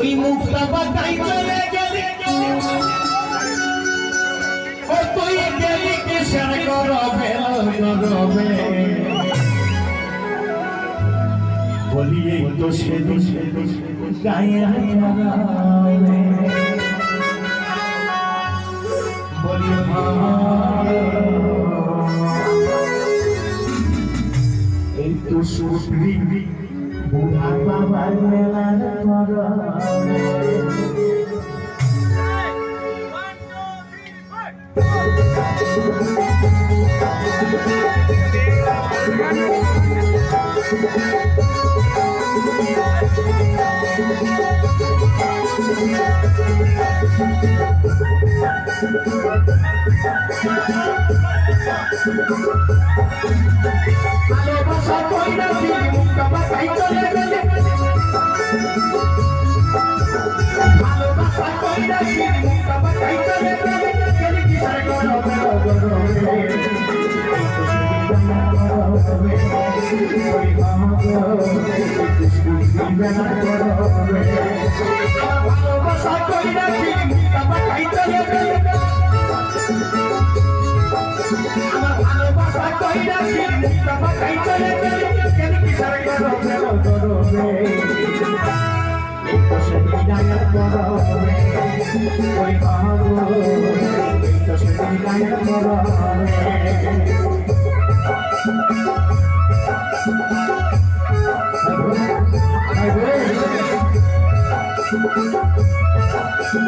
তুই মুখটা বাটাই চলে গেলি। ও তুই গেলি কিসের গরবে গরবে? বলি তো সেদিন গায়ে বলি এই তো সুশ্রী বুড়া বাবার মেলার পরবে ভালোবাসা কইরা দিলি মুখটা বাটাই চলে গেলে। ভালোবাসা ভালোবাসা চলে গেলে আমার ভালোবাসা কইরা দিলি মুখটা বাটাই তুই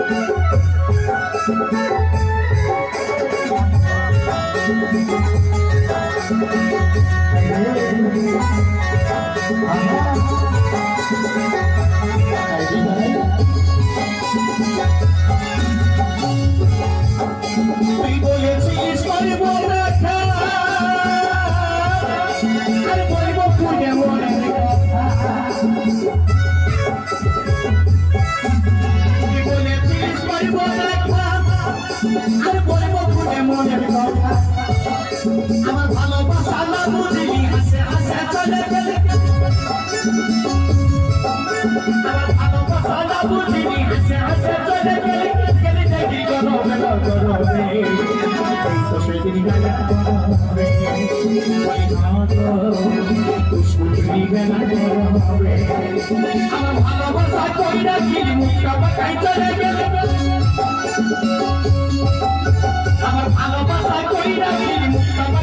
আমার ভালোবাসা না বুঝলি হাসে হাসে চলে গেলে। আমার ভালোবাসা না বুঝলি হাসে হাসে চলে গেলে। গেলে দেখি গরবে গরবে এই তো সেদিন গায়ে গরবে ওই ঘাট দুষ্কৃতি বেলা গরবে আমার ভালোবাসা কইরা কি মুখটা বাটাই চলে গেলে। আমার ভালোবাসা কইরা কি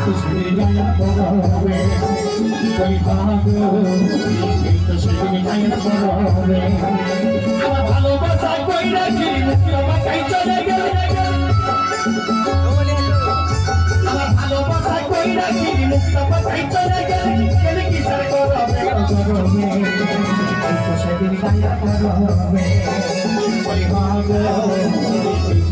কি সারে কোনো কোনো ভালোবাসা কইরা কি মুখটা বাঁকাই চলে গেলে আমার ভালোবাসা কইরা কি মুখটা বাঁকাই চলে গেলে কিসের গরবে গরবে এই তো সেদিন গায়ে গরবে ওই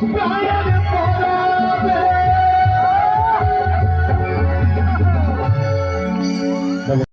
Brian!